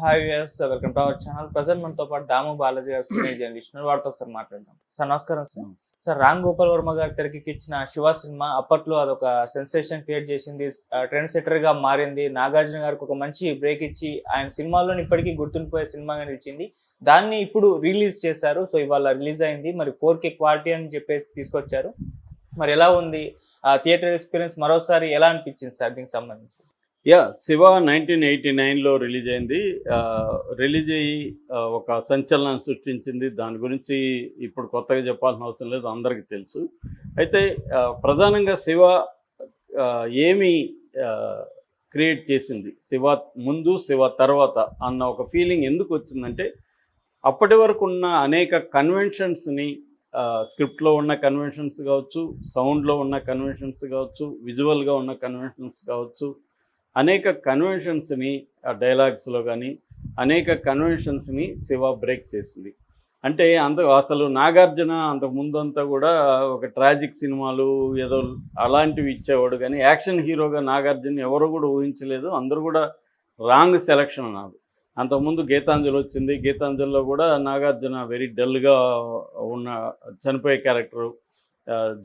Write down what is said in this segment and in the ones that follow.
Hi yes welcome to our channel present మనతో పాటు దాము బాలాజీ గారు సీనియర్ జర్నలిస్ట్. వారితో ఒకసారి మాట్లాడదాం. సార్ నమస్కారం సార్. సార్ రామ్ గోపాల్ వర్మ గారి తెరకెక్కించిన శివ సినిమా అప్పట్లో అదొక సెన్సేషన్ క్రియేట్ చేసింది. ట్రెండ్ సెటర్గా మారింది. నాగార్జున గారికి ఒక మంచి బ్రేక్ ఇచ్చి ఆయన సినిమాల్లో ఇప్పటికీ గుర్తుండిపోయే సినిమాగా నిలిచింది. దాన్ని ఇప్పుడు రిలీజ్ చేశారు. సో ఇవాళ రిలీజ్ అయింది. మరి ఫోర్ కే క్వాలిటీ అని చెప్పేసి తీసుకొచ్చారు. మరి ఎలా ఉంది? ఆ థియేటర్ ఎక్స్పీరియన్స్ మరోసారి ఎలా అనిపించింది సార్ దీనికి సంబంధించి? యా శివ నైన్టీన్ ఎయిటీ నైన్లో రిలీజ్ అయింది. రిలీజ్ అయ్యి ఒక సంచలనం సృష్టించింది. దాని గురించి ఇప్పుడు కొత్తగా చెప్పాల్సిన అవసరం లేదు అందరికీ తెలుసు. అయితే ప్రధానంగా శివ ఏమి క్రియేట్ చేసింది? శివ ముందు శివ తర్వాత అన్న ఒక ఫీలింగ్ ఎందుకు వచ్చిందంటే అప్పటి వరకు ఉన్న అనేక కన్వెన్షన్స్ని స్క్రిప్ట్లో ఉన్న కన్వెన్షన్స్ కావచ్చు సౌండ్లో ఉన్న కన్వెన్షన్స్ కావచ్చు విజువల్గా ఉన్న కన్వెన్షన్స్ కావచ్చు అనేక కన్వెన్షన్స్ని ఆ డైలాగ్స్లో కానీ అనేక కన్వెన్షన్స్ని శివ బ్రేక్ చేసింది. అంటే అంత అసలు నాగార్జున అంతకు ముందంతా కూడా ఒక ట్రాజిక్ సినిమాలు ఏదో అలాంటివి ఇచ్చేవాడు కానీ యాక్షన్ హీరోగా నాగార్జున ఎవరు కూడా ఊహించలేదు. అందరూ కూడా రాంగ్ సెలక్షన్ అన్నారు. అంతకుముందు గీతాంజలి వచ్చింది. గీతాంజలిలో కూడా నాగార్జున వెరీ డల్గా ఉన్న చనిపోయే క్యారెక్టరు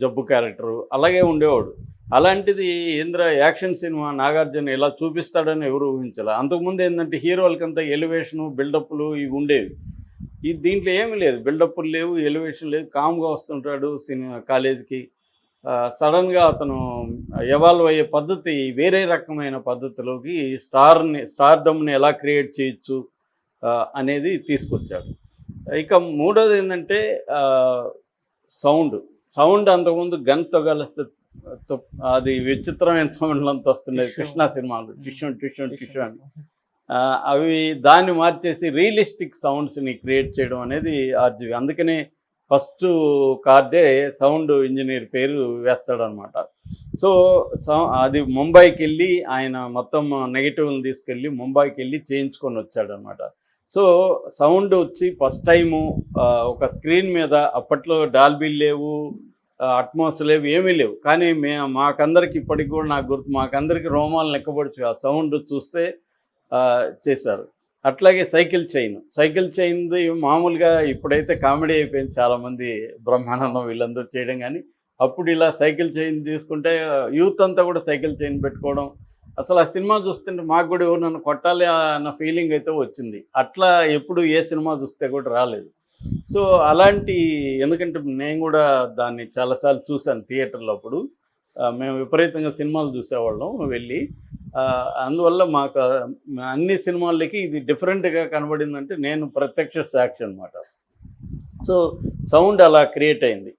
జబ్బు క్యారెక్టరు అలాగే ఉండేవాడు. అలాంటిది ఇంద్ర యాక్షన్ సినిమా నాగార్జున ఇలా చూపిస్తాడని ఎవరు ఊహించాలి. అంతకుముందు ఏంటంటే హీరోలకంతా ఎలివేషను బిల్డప్లు ఇవి ఉండేవి. ఈ దీంట్లో ఏమీ లేదు. బిల్డప్లు లేవు ఎలివేషన్ లేదు. కామ్గా వస్తుంటాడు సినిమా కాలేజీకి. సడన్గా అతను ఎవాల్వ్ అయ్యే పద్ధతి వేరే రకమైన పద్ధతిలోకి స్టార్ని స్టార్డమ్ని ఎలా క్రియేట్ చేయొచ్చు అనేది తీసుకొచ్చాడు. ఇక మూడోది ఏంటంటే సౌండ్. సౌండ్ అంతకుముందు గన్తో కలిస్తే అది విచిత్రమైన వస్తున్నాయి. Tissue. కృష్ణ సినిమాలు. Tissue tissue tissue. అని. అవి దాన్ని మార్చేసి రియలిస్టిక్ సౌండ్స్ని క్రియేట్ చేయడం అనేది ఆర్జీవి. అందుకనే ఫస్ట్ కార్డే సౌండ్ ఇంజనీర్ పేరు వేస్తాడనమాట. సో సౌ- అది ముంబైకి వెళ్ళి ఆయన మొత్తం నెగిటివ్ని తీసుకెళ్ళి ముంబైకి వెళ్ళి చేయించుకొని వచ్చాడనమాట. సో సౌండ్ వచ్చి ఫస్ట్ టైము ఒక స్క్రీన్ మీద అప్పట్లో డాల్బీలు లేవు అట్మాస్ లేవు ఏమీ లేవు. కానీ మే మాకందరికి ఇప్పటికి కూడా నాకు గుర్తు మాకందరికి రోమాలు లెక్కపడుచు ఆ సౌండ్ చూస్తే చేశారు. అట్లాగే సైకిల్ చైన్. సైకిల్ చైన్ది మామూలుగా ఇప్పుడైతే కామెడీ అయిపోయింది చాలామంది బ్రహ్మానందం వీళ్ళందరూ చేయడం కానీ అప్పుడు ఇలా సైకిల్ చైన్ తీసుకుంటే యూత్ అంతా కూడా సైకిల్ చైన్ పెట్టుకోవడం. అసలు ఆ సినిమా చూస్తుంటే మాకు కూడా ఎవరు నన్ను కొట్టాలి అన్న ఫీలింగ్ అయితే వచ్చింది. అట్లా ఎప్పుడు ఏ సినిమా చూస్తే కూడా రాలేదు. సో అలాంటి ఎందుకంటే నేను కూడా దాన్ని చాలాసార్లు చూశాను థియేటర్లో అప్పుడు. మేము విపరీతంగా సినిమాలు చూసేవాళ్ళం వెళ్ళి. అందువల్ల మాకు అన్ని సినిమాలకి ఇది డిఫరెంట్గా కనబడిందంటే నేను ప్రత్యక్ష సాక్షి అనమాట సో సౌండ్ అలా క్రియేట్ అయింది.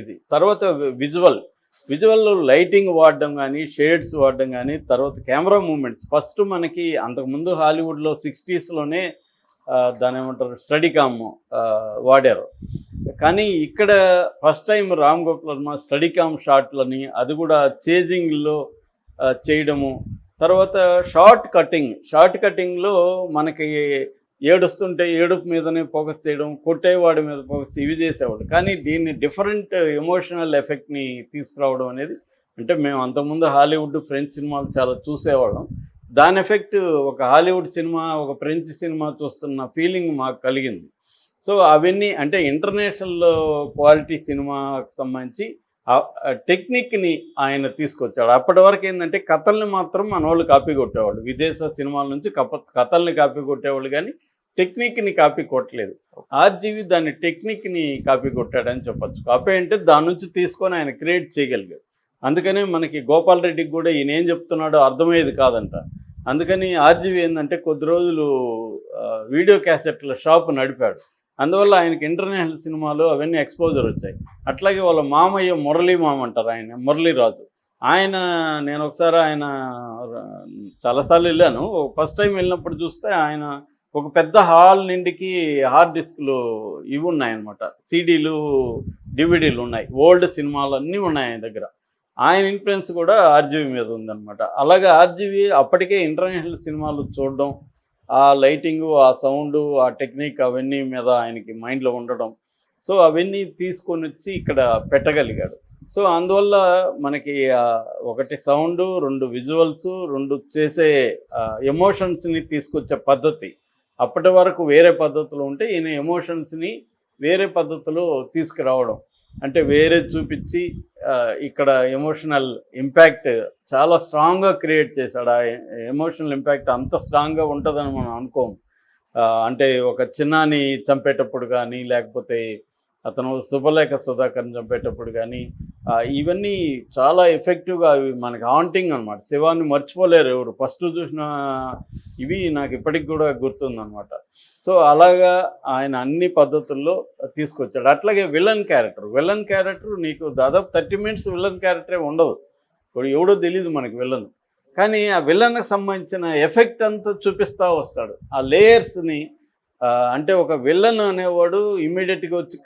ఇది. తర్వాత విజువల్. విజువల్లో లైటింగ్ వాడడం కానీ షేడ్స్ వాడడం కానీ తర్వాత కెమెరా మూమెంట్స్. ఫస్ట్ మనకి అంతకుముందు హాలీవుడ్లో సిక్స్టీస్లోనే దాని ఏమంటారు స్టడీ కామ్ వాడారు. కానీ ఇక్కడ first time Ram Gopal Varma steadicam షాట్లని అది కూడా చేజింగ్లో చేయడము. తర్వాత షార్ట్ కటింగ్ షార్ట్ కటింగ్లో మనకి ఏడుస్తుంటే ఏడుపు మీదనే ఫోకస్ చేయడం కొట్టేవాడి మీద ఫోకస్ ఇవి చేసేవాడు. కానీ దీన్ని డిఫరెంట్ ఎమోషనల్ ఎఫెక్ట్ని తీసుకురావడం అనేది అంటే మేము అంతకుముందు హాలీవుడ్ ఫ్రెంచ్ సినిమాలు చాలా చూసేవాళ్ళం. దాని ఎఫెక్ట్ ఒక హాలీవుడ్ సినిమా ఒక ఫ్రెంచ్ సినిమా చూస్తున్న ఫీలింగ్ మాకు కలిగింది. సో అవన్నీ అంటే ఇంటర్నేషనల్ క్వాలిటీ సినిమాకు సంబంధించి ఆ టెక్నిక్ని ఆయన తీసుకొచ్చాడు. అప్పటి వరకు ఏంటంటే కథల్ని మాత్రం మన వాళ్ళు కాపీ కొట్టేవాళ్ళు. విదేశ సినిమాల నుంచి కప కథల్ని కాపీ కొట్టేవాళ్ళు కానీ టెక్నిక్ని కాపీ కొట్టలేదు. ఆర్జీవి దాని టెక్నిక్ని కాపీ కొట్టాడని చెప్పొచ్చు. కాపీ అంటే దాని నుంచి తీసుకొని ఆయన క్రియేట్ చేయగలిగాడు. అందుకనే మనకి గోపాల్ రెడ్డికి కూడా ఈయన ఏం చెప్తున్నాడో అర్థమయ్యేది కాదంట. అందుకని ఆర్జీవి ఏంటంటే కొద్ది రోజులు వీడియో క్యాసెట్ల షాప్ నడిపాడు. అందువల్ల ఆయనకి ఇంటర్నేషనల్ సినిమాలు అవన్నీ ఎక్స్పోజర్ వచ్చాయి. అట్లాగే వాళ్ళ మామయ్య మురళీ మామ అంటారు ఆయన మురళీరాజు ఆయన నేను ఒకసారి ఆయన చాలాసార్లు వెళ్ళాను. ఫస్ట్ టైం వెళ్ళినప్పుడు చూస్తే ఆయన ఒక పెద్ద హాల్ నిండికి హార్డ్ డిస్క్లు ఇవి ఉన్నాయన్నమాట. సీడీలు డివిడీలు ఉన్నాయి. ఓల్డ్ సినిమాలు అన్నీ ఉన్నాయి ఆయన దగ్గర. ఆయన ఇన్ఫ్లుయెన్స్ కూడా ఆర్జీవి మీద ఉందన్నమాట. అలాగే ఆర్జీవి అప్పటికే ఇంటర్నేషనల్ సినిమాలు చూడడం ఆ లైటింగు ఆ సౌండ్ ఆ టెక్నిక్ అవన్నీ మీద ఆయనకి మైండ్లో ఉండడం. సో అవన్నీ తీసుకొని వచ్చి ఇక్కడ పెట్టగలిగాడు. సో అందువల్ల మనకి ఒకటి సౌండ్ రెండు విజువల్స్ రెండు చేసే ఎమోషన్స్ని తీసుకొచ్చే పద్ధతి. అప్పటి వరకు వేరే పద్ధతులు ఉంటే ఈయన ఎమోషన్స్ని వేరే పద్ధతిలో తీసుకురావడం. అంటే వేరే చూపించి ఇక్కడ ఎమోషనల్ ఇంపాక్ట్ చాలా స్ట్రాంగ్గా క్రియేట్ చేశాడు. ఆ ఎమోషనల్ ఇంపాక్ట్ అంత స్ట్రాంగ్గా ఉంటుందని మనం అనుకోము. అంటే ఒక చిన్నాని చంపేటప్పుడు కానీ లేకపోతే అతను శుభలేఖ సుధాకర్ని చంపేటప్పుడు కానీ ఇవన్నీ చాలా ఎఫెక్టివ్గా అవి మనకి హాంటింగ్ అనమాట శివాన్ని మర్చిపోలేరు ఎవరు. ఫస్ట్ చూసిన ఇవి నాకు ఇప్పటికి కూడా గుర్తుందనమాట సో అలాగా ఆయన అన్ని పద్ధతుల్లో తీసుకొచ్చాడు. అట్లాగే విలన్ క్యారెక్టర్ విలన్ క్యారెక్టర్ నీకు దాదాపు థర్టీ మినిట్స్ విలన్ క్యారెక్టరే ఉండదు. ఇప్పుడు ఎవడో తెలియదు మనకి విలన్ కానీ ఆ విలన్కి సంబంధించిన ఎఫెక్ట్ అంతా చూపిస్తూ వస్తాడు. ఆ లేయర్స్ని అంటే ఒక విలన్ అనేవాడు ఇమ్మీడియట్గా వచ్చి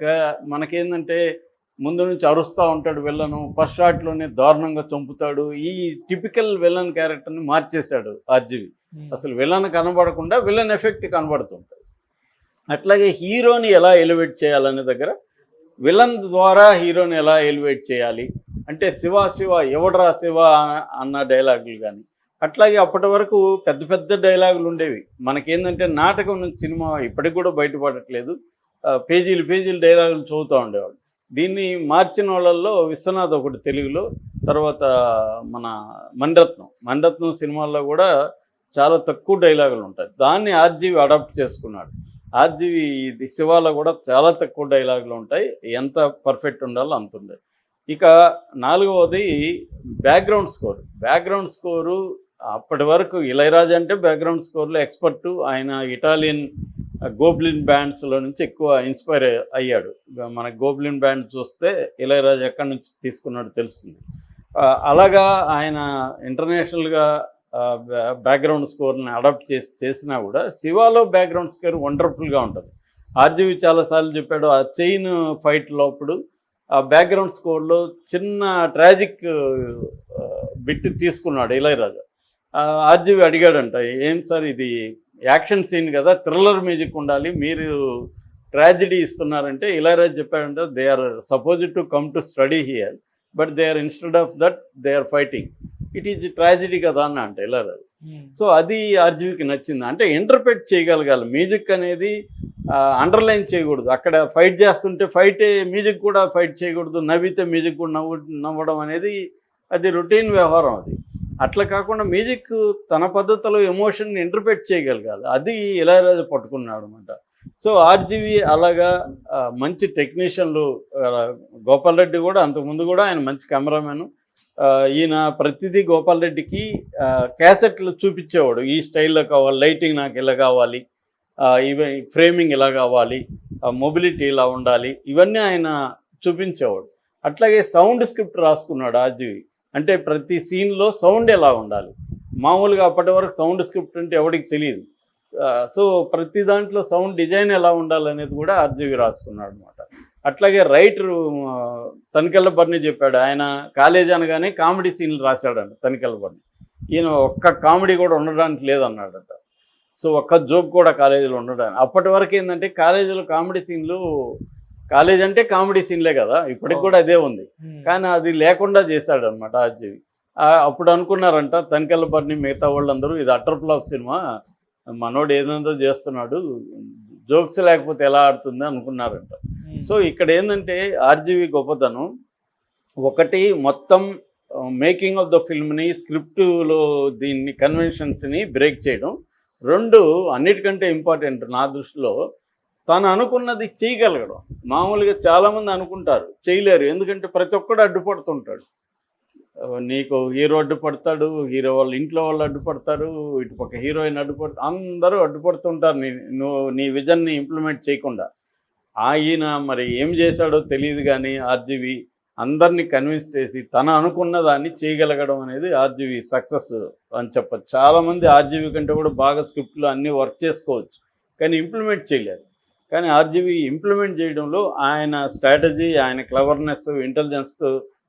మనకేందంటే ముందు నుంచి అరుస్తూ ఉంటాడు విలను ఫస్ట్ షాట్లోనే దారుణంగా చంపుతాడు. ఈ టిపికల్ విలన్ క్యారెక్టర్ని మార్చేశాడు ఆర్జీవి. అసలు విలన్ కనబడకుండా విలన్ ఎఫెక్ట్ కనబడుతుంటుంది అట్లాగే హీరోని ఎలా ఎలివేట్ చేయాలనే దగ్గర విలన్ ద్వారా హీరోని ఎలా ఎలివేట్ చేయాలి? అంటే శివ శివ ఎవడరా శివ అన్న డైలాగులు కానీ అట్లాగే అప్పటి వరకు పెద్ద పెద్ద డైలాగులు ఉండేవి. మనకేందంటే నాటకం నుంచి సినిమా ఇప్పటికి కూడా బయటపడట్లేదు. పేజీలు పేజీలు డైలాగులు చదువుతూ ఉండేవాళ్ళు. దీన్ని మార్చిన వాళ్ళల్లో విశ్వనాథ్ ఒకటి తెలుగులో తర్వాత మన మణిరత్నం మణిరత్నం సినిమాల్లో కూడా చాలా తక్కువ డైలాగులు ఉంటాయి. దాన్ని ఆర్జీవి అడాప్ట్ చేసుకున్నాడు. ఆర్జీవి ఇది శివాలో కూడా చాలా తక్కువ డైలాగులు ఉంటాయి. ఎంత పర్ఫెక్ట్ ఉండాలో అంత ఉంది ఇక నాలుగవది బ్యాక్గ్రౌండ్ స్కోర్. బ్యాక్గ్రౌండ్ స్కోరు అప్పటి వరకు ఇళయరాజా అంటే బ్యాక్గ్రౌండ్ స్కోర్లో ఎక్స్పర్ట్ ఆయన ఇటాలియన్ గోబ్లిన్ బ్యాండ్స్లో నుంచి ఎక్కువ ఇన్స్పైర్ అయ్యాడు. మన గోబ్లిన్ బ్యాండ్ చూస్తే ఇళయరాజా ఎక్కడి నుంచి తీసుకున్నాడు తెలుస్తుంది. అలాగా ఆయన ఇంటర్నేషనల్గా బ్యాక్గ్రౌండ్ స్కోర్ని అడాప్ట్ చేసి చేసినా కూడా శివాలో బ్యాక్గ్రౌండ్ స్కోర్ వండర్ఫుల్గా ఉంటుంది. ఆర్జీవి చాలాసార్లు చెప్పాడు ఆ చైన్ ఫైట్ లోపుడు ఆ బ్యాక్గ్రౌండ్ స్కోర్లో చిన్న ట్రాజిక్ బిట్ తీసుకున్నాడు ఇళయరాజా. ఆర్జీవి అడిగాడంట ఏం సార్ ఇది యాక్షన్ సీన్ కదా థ్రిల్లర్ మ్యూజిక్ ఉండాలి మీరు ట్రాజిడీ ఇస్తున్నారంటే ఇళయరాజు చెప్పాడంటే they are supposed to come to study here but they are instead of that they are fighting it is tragedy కదా అని అంటే ఇళయరాజు. సో అది ఆర్జీవికి నచ్చింది. అంటే ఇంటర్ప్రెట్ చేయగలగాలి. మ్యూజిక్ అనేది అండర్లైన్ చేయకూడదు. అక్కడ ఫైట్ చేస్తుంటే ఫైట్ మ్యూజిక్ కూడా ఫైట్ చేయకూడదు. నవ్వితే మ్యూజిక్ కూడా నవ్వు నవ్వడం అనేది అది రొటీన్ వ్యవహారం అది. అట్లా కాకుండా మ్యూజిక్ తన పద్ధతిలో ఎమోషన్ ఇంటర్ప్రెట్ చేయగలగాలి. అది ఇళయరాజు పట్టుకున్నాడు అనమాట సో ఆర్జీవి అలాగా మంచి టెక్నీషియన్లు గోపాల్ రెడ్డి కూడా అంతకుముందు కూడా ఆయన మంచి కెమెరామెన్ ఈయన ప్రతిదీ గోపాల్ రెడ్డికి క్యాసెట్లు చూపించేవాడు. ఈ స్టైల్లో కావాలి లైటింగ్ నాకు ఇలా కావాలి ఇవి ఫ్రేమింగ్ ఇలా కావాలి మొబిలిటీ ఇలా ఉండాలి ఇవన్నీ ఆయన చూపించేవాడు. అట్లాగే సౌండ్ స్క్రిప్ట్ రాసుకున్నాడు ఆర్జీవి. అంటే ప్రతి సీన్లో సౌండ్ ఎలా ఉండాలి? మామూలుగా అప్పటి వరకు సౌండ్ స్క్రిప్ట్ అంటే ఎవరికి తెలియదు. సో ప్రతి దాంట్లో సౌండ్ డిజైన్ ఎలా ఉండాలనేది కూడా ఆర్జీవి రాసుకున్నాడు అనమాట అట్లాగే రైటరు తనికెళ్ళబర్ని చెప్పాడు. ఆయన కాలేజ్ అనగానే కామెడీ సీన్లు రాశాడంట తనికెళ్ళబర్ని ఈయన ఒక్క కామెడీ కూడా ఉండడానికి లేదన్నాడట. సో ఒక్క జోక్ కూడా కాలేజీలో ఉండడానికి. అప్పటి వరకు ఏంటంటే కాలేజీలో కామెడీ సీన్లు కాలేజ్ అంటే కామెడీ సీన్లే కదా ఇప్పటికి కూడా అదే ఉంది. కానీ అది లేకుండా చేశాడు అనమాట ఆర్జీవి అప్పుడు అనుకున్నారంట తనికెళ్ళ బర్ని మిగతా వాళ్ళందరూ ఇది అటర్ ఫ్లాప్ సినిమా మనోడు ఏదేందో చేస్తున్నాడు జోక్స్ లేకపోతే ఎలా ఆడుతుంది అనుకున్నారంట. సో ఇక్కడ ఏంటంటే ఆర్జీవి గొప్పతనం ఒకటి మొత్తం మేకింగ్ ఆఫ్ ద ఫిల్మ్ని స్క్రిప్టులో దీన్ని కన్వెన్షన్స్ని బ్రేక్ చేయడం రెండు అన్నిటికంటే ఇంపార్టెంట్ నా దృష్టిలో తను అనుకున్నది చేయగలగడం. మామూలుగా చాలామంది అనుకుంటారు చేయలేరు. ఎందుకంటే ప్రతి ఒక్కడు అడ్డుపడుతుంటాడు. నీకు హీరో అడ్డుపడతాడు హీరో వాళ్ళ ఇంట్లో వాళ్ళు అడ్డుపడతారు ఇటుపక్క హీరోయిన్ అడ్డుపడు అందరూ అడ్డుపడుతుంటారు నీ నువ్వు నీ విజన్ని ఇంప్లిమెంట్ చేయకుండా. ఆయన మరి ఏం చేశాడో తెలియదు కానీ ఆర్జీవి అందరినీ కన్విన్స్ చేసి తన అనుకున్న దాన్ని చేయగలగడం అనేది ఆర్జీవి సక్సెస్ అని చెప్పచ్చు. చాలామంది ఆర్జీవి కంటే కూడా బాగా స్క్రిప్ట్లో అన్నీ వర్క్ చేసుకోవచ్చు కానీ ఇంప్లిమెంట్ చేయలేరు. కానీ ఆర్జీవి ఇంప్లిమెంట్ చేయడంలో ఆయన స్ట్రాటజీ ఆయన క్లవర్నెస్ ఇంటెలిజెన్స్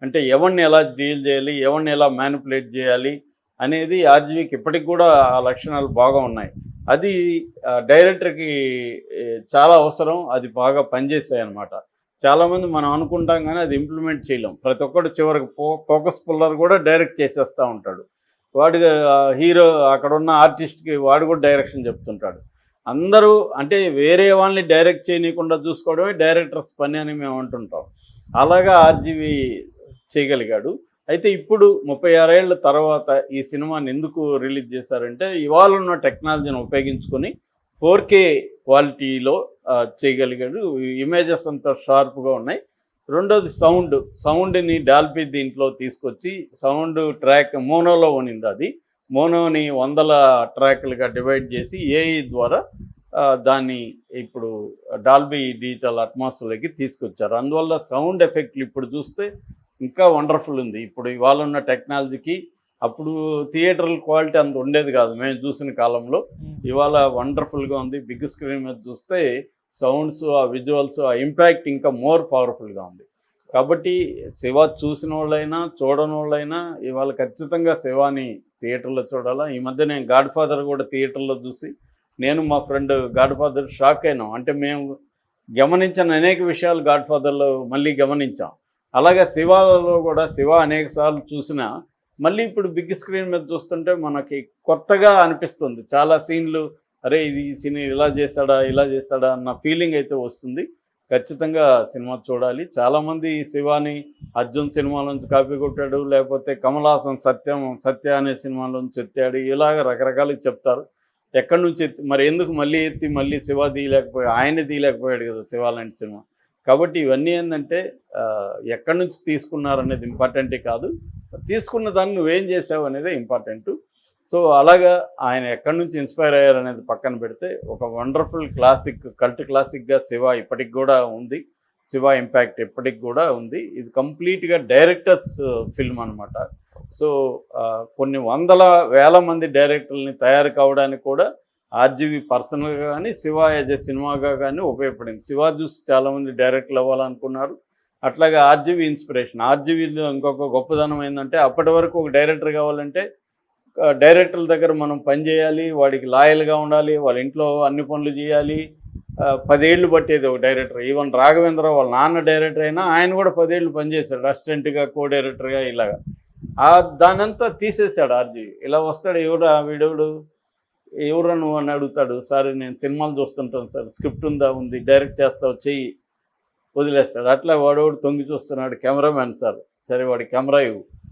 అంటే ఎవరిని ఎలా డీల్ చేయాలి ఎవరిని ఎలా మ్యానిపులేట్ చేయాలి అనేది ఆర్జీవికి ఇప్పటికి కూడా ఆ లక్షణాలు బాగా ఉన్నాయి. అది డైరెక్టర్కి చాలా అవసరం అది బాగా పనిచేస్తాయి అనమాట చాలామంది మనం అనుకుంటాం కానీ అది ఇంప్లిమెంట్ చేయలేం. ప్రతి ఒక్కడు చివరికి ఫో ఫోకస్ పుల్లర్ కూడా డైరెక్ట్ చేసేస్తూ ఉంటాడు. వాడి హీరో అక్కడ ఉన్న ఆర్టిస్ట్కి వాడు కూడా డైరెక్షన్ చెప్తుంటాడు. అందరూ అంటే వేరే వాళ్ళని డైరెక్ట్ చేయనీయకుండా చూసుకోవడమే డైరెక్టర్స్ పని అని మేము అంటుంటాం. అలాగా ఆర్జీవి చేయగలిగాడు. అయితే ఇప్పుడు ముప్పై ఆరేళ్ళ తర్వాత ఈ సినిమాని ఎందుకు రిలీజ్ చేశారంటే ఇవాళ ఉన్న టెక్నాలజీని ఉపయోగించుకొని ఫోర్ కే క్వాలిటీలో చేయగలిగాడు. ఇమేజెస్ అంతా షార్ప్గా ఉన్నాయి. రెండోది సౌండ్. సౌండ్ని డాల్పీ దీంట్లో తీసుకొచ్చి సౌండ్ ట్రాక్ మోనోలో ఉనింది అది. మోనోని వందల ట్రాక్లుగా డివైడ్ చేసి ఏఐ ద్వారా దాన్ని ఇప్పుడు డాల్బీ డిజిటల్ అట్మాస్ఫియర్కి తీసుకొచ్చారు. అందువల్ల సౌండ్ ఎఫెక్ట్లు ఇప్పుడు చూస్తే ఇంకా వండర్ఫుల్ ఉంది. ఇప్పుడు ఇవాళ ఉన్న టెక్నాలజీకి అప్పుడు థియేటర్ క్వాలిటీ అంత ఉండేది కాదు. మేము చూసిన కాలంలో ఇవాళ వండర్ఫుల్గా ఉంది. బిగ్ స్క్రీన్ మీద చూస్తే సౌండ్స్ ఆ విజువల్స్ ఆ ఇంపాక్ట్ ఇంకా మోర్ పవర్ఫుల్గా ఉంది. కాబట్టి శివ చూసిన వాళ్ళైనా చూడని వాళ్ళైనా ఇవాళ ఖచ్చితంగా శివాని థియేటర్లో చూడాలా? ఈ మధ్య నేను గాడ్ ఫాదర్ కూడా థియేటర్లో చూసి నేను మా ఫ్రెండ్ గాడ్ ఫాదర్ షాక్ అయినాం. అంటే మేము గమనించిన అనేక విషయాలు గాడ్ ఫాదర్లో మళ్ళీ గమనించాం. అలాగే శివాలలో కూడా శివ అనేక సార్లు చూసినా మళ్ళీ ఇప్పుడు బిగ్ స్క్రీన్ మీద చూస్తుంటే మనకి కొత్తగా అనిపిస్తుంది. చాలా సీన్లు అరే ఇది ఈ సీన్ ఇలా చేశాడా ఇలా చేశాడా అన్న ఫీలింగ్ అయితే వస్తుంది. ఖచ్చితంగా సినిమా చూడాలి. చాలామంది శివాని అర్జున్ సినిమాలోంచి కాపీ కొట్టాడు లేకపోతే కమలాసన్ సత్యం సత్య అనే సినిమాలోంచి ఎత్తాడు ఇలాగ రకరకాలుగా చెప్తారు. ఎక్కడి నుంచి ఎత్తి మరి ఎందుకు మళ్ళీ ఎత్తి మళ్ళీ శివ తీయలేకపోయా ఆయన తీయలేకపోయాడు కదా శివ లాంటి సినిమా. కాబట్టి ఇవన్నీ ఏంటంటే ఎక్కడి నుంచి తీసుకున్నారు అనేది ఇంపార్టెంటే కాదు. తీసుకున్న దాన్ని నువ్వేం చేసావు అనేది ఇంపార్టెంటు. సో అలాగా ఆయన ఎక్కడి నుంచి ఇన్స్పైర్ అయ్యారు అనేది పక్కన పెడితే ఒక వండర్ఫుల్ క్లాసిక్ కల్ట్ క్లాసిక్గా శివ ఇప్పటికి కూడా ఉంది. శివ ఇంపాక్ట్ ఎప్పటికి కూడా ఉంది. ఇది కంప్లీట్గా డైరెక్టర్స్ ఫిల్మ్ అనమాట సో కొన్ని వందల వేల మంది డైరెక్టర్లని తయారు కావడానికి కూడా ఆర్జీవి పర్సనల్గా కానీ శివ యాజ్ ఎ సినిమాగా కానీ ఉపయోగపడింది. శివ చూసి చాలామంది డైరెక్టర్లు అవ్వాలనుకున్నారు. అట్లాగే ఆర్జీవి ఇన్స్పిరేషన్. ఆర్జీవీలో ఇంకొక గొప్పదనం ఏంటంటే అప్పటి వరకు ఒక డైరెక్టర్ కావాలంటే డైరెక్టర్ల దగ్గర మనం పని చేయాలి వాడికి లాయల్గా ఉండాలి వాళ్ళ ఇంట్లో అన్ని పనులు చేయాలి. పదేళ్ళు పట్టేది ఒక డైరెక్టర్. ఈవెన్ రాఘవేంద్ర వాళ్ళ నాన్న డైరెక్టర్ అయినా ఆయన కూడా పదేళ్ళు పనిచేశాడు అసిస్టెంట్గా కో డైరెక్టర్గా ఇలాగా. ఆ దానంతా తీసేసాడు ఆర్జీ ఇలా వస్తాడు ఎవడా వీడెవడు? ఎవరు నువ్వు? అని అడుగుతాడు. సార్ నేను సినిమాలు చూస్తుంటాను సార్. స్క్రిప్ట్ ఉందా? ఉంది. డైరెక్ట్ చేస్తావు చెయ్యి. వదిలేస్తాడు. అట్లా వాడోడు తొంగి చూస్తున్నాడు కెమెరామ్యాన్ సార్. సరే వాడి కెమెరా ఇవ్వు.